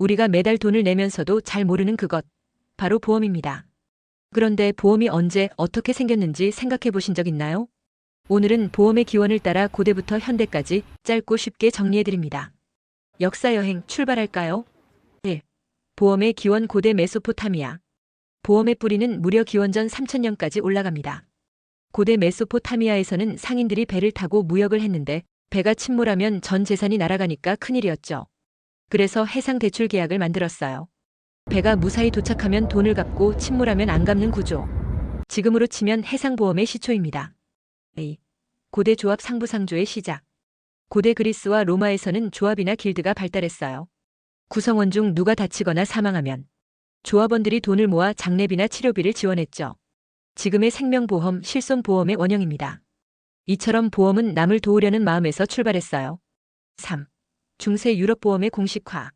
우리가 매달 돈을 내면서도 잘 모르는 그것. 바로 보험입니다. 그런데 보험이 언제 어떻게 생겼는지 생각해 보신 적 있나요? 오늘은 보험의 기원을 따라 고대부터 현대까지 짧고 쉽게 정리해 드립니다. 역사 여행 출발할까요? 1. 보험의 기원 고대 메소포타미아. 보험의 뿌리는 무려 기원전 3000년까지 올라갑니다. 고대 메소포타미아에서는 상인들이 배를 타고 무역을 했는데 배가 침몰하면 전 재산이 날아가니까 큰일이었죠. 그래서 해상 대출 계약을 만들었어요. 배가 무사히 도착하면 돈을 갚고 침몰하면 안 갚는 구조. 지금으로 치면 해상보험의 시초입니다. A. 고대 조합 상부상조의 시작. 고대 그리스와 로마에서는 조합이나 길드가 발달했어요. 구성원 중 누가 다치거나 사망하면 조합원들이 돈을 모아 장례비나 치료비를 지원했죠. 지금의 생명보험, 실손보험의 원형입니다. 이처럼 보험은 남을 도우려는 마음에서 출발했어요. 3. 중세 유럽 보험의 공식화.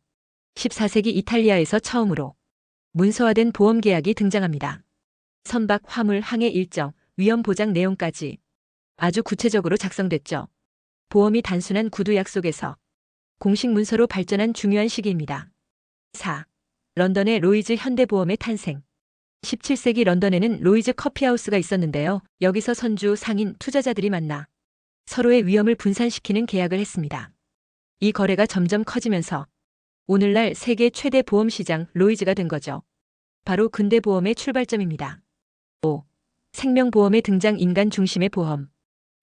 14세기 이탈리아에서 처음으로 문서화된 보험 계약이 등장합니다. 선박, 화물, 항해 일정, 위험 보장 내용까지 아주 구체적으로 작성됐죠. 보험이 단순한 구두 약속에서 공식 문서로 발전한 중요한 시기입니다. 4. 런던의 로이즈 현대보험의 탄생. 17세기 런던에는 로이즈 커피하우스가 있었는데요. 여기서 선주, 상인, 투자자들이 만나 서로의 위험을 분산시키는 계약을 했습니다. 이 거래가 점점 커지면서 오늘날 세계 최대 보험 시장 로이즈가 된 거죠. 바로 근대 보험의 출발점입니다. 5. 생명보험의 등장 인간 중심의 보험.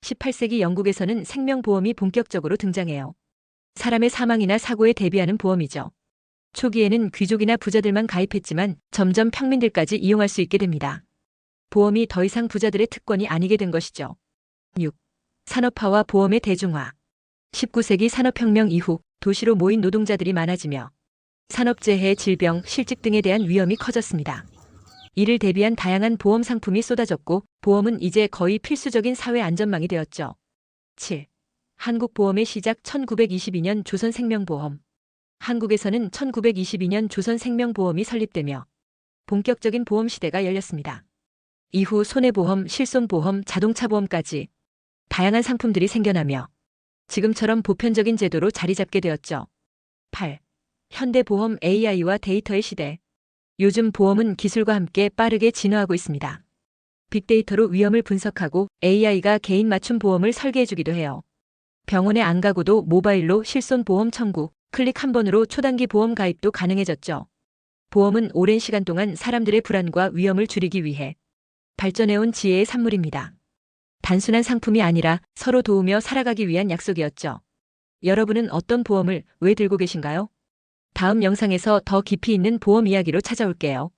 18세기 영국에서는 생명보험이 본격적으로 등장해요. 사람의 사망이나 사고에 대비하는 보험이죠. 초기에는 귀족이나 부자들만 가입했지만 점점 평민들까지 이용할 수 있게 됩니다. 보험이 더 이상 부자들의 특권이 아니게 된 것이죠. 6. 산업화와 보험의 대중화. 19세기 산업혁명 이후 도시로 모인 노동자들이 많아지며 산업재해, 질병, 실직 등에 대한 위험이 커졌습니다. 이를 대비한 다양한 보험 상품이 쏟아졌고 보험은 이제 거의 필수적인 사회 안전망이 되었죠. 7. 한국보험의 시작 1922년 조선생명보험. 한국에서는 1922년 조선생명보험이 설립되며 본격적인 보험 시대가 열렸습니다. 이후 손해보험, 실손보험, 자동차보험까지 다양한 상품들이 생겨나며 지금처럼 보편적인 제도로 자리 잡게 되었죠. 8. 현대보험 AI와 데이터의 시대. 요즘 보험은 기술과 함께 빠르게 진화하고 있습니다. 빅데이터로 위험을 분석하고 AI가 개인 맞춤 보험을 설계해주기도 해요. 병원에 안 가고도 모바일로 실손 보험 청구, 클릭 한 번으로 초단기 보험 가입도 가능해졌죠. 보험은 오랜 시간 동안 사람들의 불안과 위험을 줄이기 위해 발전해온 지혜의 산물입니다. 단순한 상품이 아니라 서로 도우며 살아가기 위한 약속이었죠. 여러분은 어떤 보험을 왜 들고 계신가요? 다음 영상에서 더 깊이 있는 보험 이야기로 찾아올게요.